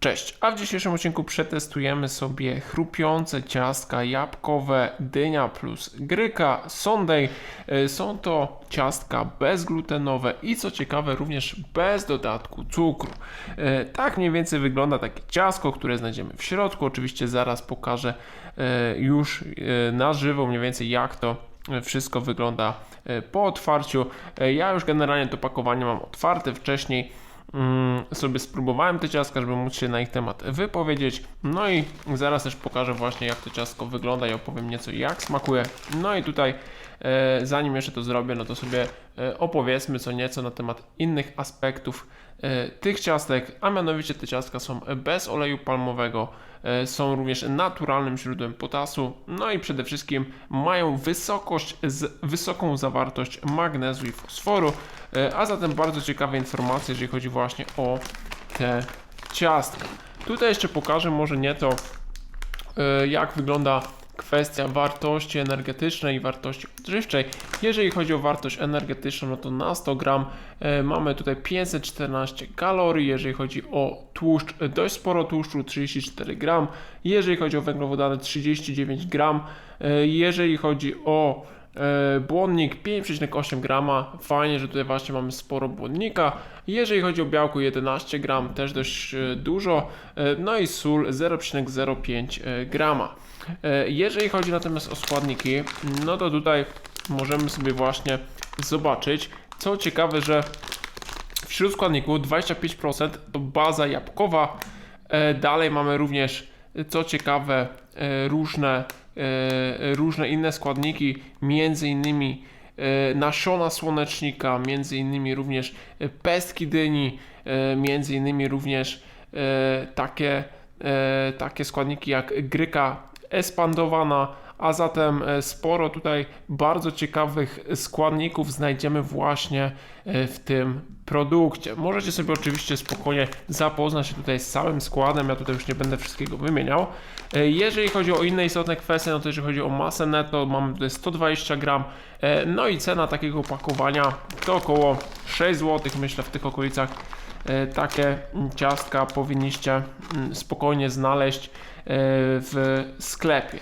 Cześć, a w dzisiejszym odcinku przetestujemy sobie chrupiące ciastka jabłkowe dynia plus gryka Sunday. E, Są to ciastka bezglutenowe i co ciekawe również bez dodatku cukru. E, Tak mniej więcej wygląda takie ciastko, które znajdziemy w środku. Oczywiście zaraz pokażę e, już na żywo mniej więcej jak to wszystko wygląda po otwarciu. Ja już generalnie to pakowanie mam otwarte wcześniej sobie spróbowałem te ciastka, żeby móc się na ich temat wypowiedzieć. No i zaraz też pokażę właśnie jak to ciastko wygląda i opowiem nieco jak smakuje. No i tutaj e, zanim jeszcze to zrobię, no to sobie e, opowiedzmy co nieco na temat innych aspektów e, tych ciastek, a mianowicie te ciastka są bez oleju palmowego, są również naturalnym źródłem potasu, no i przede wszystkim mają wysokość, wysoką zawartość magnezu i fosforu, e, a zatem bardzo ciekawe informacje, jeżeli chodzi właśnie o te ciastka. Tutaj jeszcze pokażę może nieco e, jak wygląda kwestia wartości energetycznej i wartości odżywczej. Jeżeli chodzi o wartość energetyczną, no to na 100 gram e, mamy tutaj 514 kalorii. Jeżeli chodzi o tłuszcz, e, dość sporo tłuszczu, 34 gram. Jeżeli chodzi o węglowodany, 39 gram. E, Jeżeli chodzi o błonnik 5,8 grama. Fajnie, że tutaj właśnie mamy sporo błonnika. Jeżeli chodzi o białko 11 gram, też dość e, dużo. E, No i sól 0,05 e, grama. E, Jeżeli chodzi natomiast o składniki, no to tutaj możemy sobie właśnie zobaczyć, co ciekawe, że wśród składników 25% to baza jabłkowa. E, Dalej mamy również, co ciekawe, e, różne, e, różne inne składniki, między innymi e, nasiona słonecznika, między innymi również e, pestki dyni, e, między innymi również e, takie, e, takie składniki jak gryka espandowana, a zatem e, sporo tutaj bardzo ciekawych składników znajdziemy właśnie e, w tym produkcie. Możecie sobie oczywiście spokojnie zapoznać się tutaj z całym składem, ja tutaj już nie będę wszystkiego wymieniał. E, Jeżeli chodzi o inne istotne kwestie, no to jeżeli chodzi o masę netto, mamy tutaj 120 gram, no i cena takiego opakowania to około 6 zł, myślę w tych okolicach takie mm, ciastka powinniście mm, spokojnie znaleźć e, w sklepie.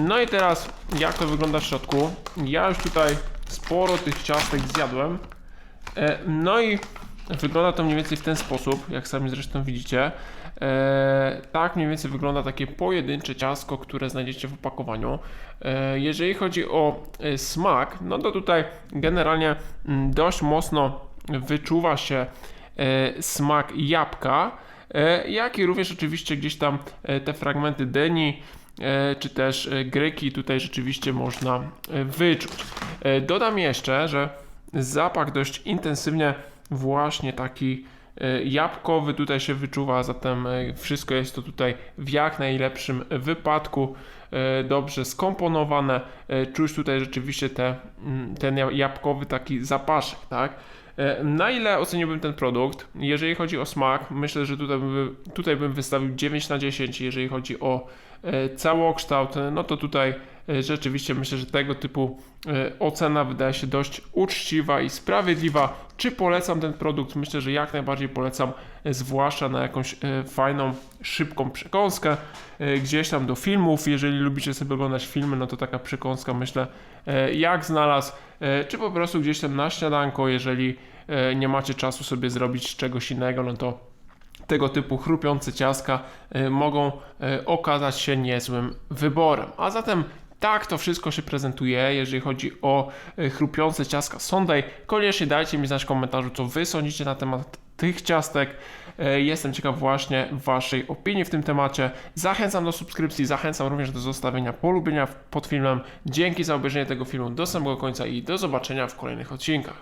No i teraz jak to wygląda w środku? Ja już tutaj sporo tych ciastek zjadłem. E, No i wygląda to mniej więcej w ten sposób, jak sami zresztą widzicie. E, tak mniej więcej wygląda takie pojedyncze ciastko, które znajdziecie w opakowaniu. E, jeżeli chodzi o e, smak, no to tutaj generalnie mm, dość mocno wyczuwa się e, smak jabłka, e, jak i również oczywiście gdzieś tam e, te fragmenty dyni, e, czy też e, gryki tutaj rzeczywiście można e, wyczuć. E, Dodam jeszcze, że zapach dość intensywnie właśnie taki e, jabłkowy tutaj się wyczuwa, zatem e, wszystko jest to tutaj w jak najlepszym wypadku e, dobrze skomponowane. E, Czuć tutaj rzeczywiście te, mm, ten ja- jabłkowy taki zapaszek, tak? E, Na ile oceniłbym ten produkt? Jeżeli chodzi o smak, myślę, że tutaj bym, tutaj bym wystawił 9 na 10. Jeżeli chodzi o e, całokształt, no to tutaj rzeczywiście myślę, że tego typu e, ocena wydaje się dość uczciwa i sprawiedliwa. Czy polecam ten produkt? Myślę, że jak najbardziej polecam, e, zwłaszcza na jakąś e, fajną, szybką przekąskę, e, gdzieś tam do filmów. Jeżeli lubicie sobie oglądać filmy, no to taka przekąska myślę, e, jak znalazł, e, czy po prostu gdzieś tam na śniadanko, jeżeli e, nie macie czasu sobie zrobić czegoś innego, no to tego typu chrupiące ciastka e, mogą e, okazać się niezłym wyborem. A zatem tak to wszystko się prezentuje, jeżeli chodzi o e, chrupiące ciastka Sunday. Koniecznie dajcie mi znać w komentarzu, co wy sądzicie na temat tych ciastek. E, Jestem ciekaw właśnie waszej opinii w tym temacie. Zachęcam do subskrypcji, zachęcam również do zostawienia polubienia pod filmem. Dzięki za obejrzenie tego filmu do samego końca i do zobaczenia w kolejnych odcinkach.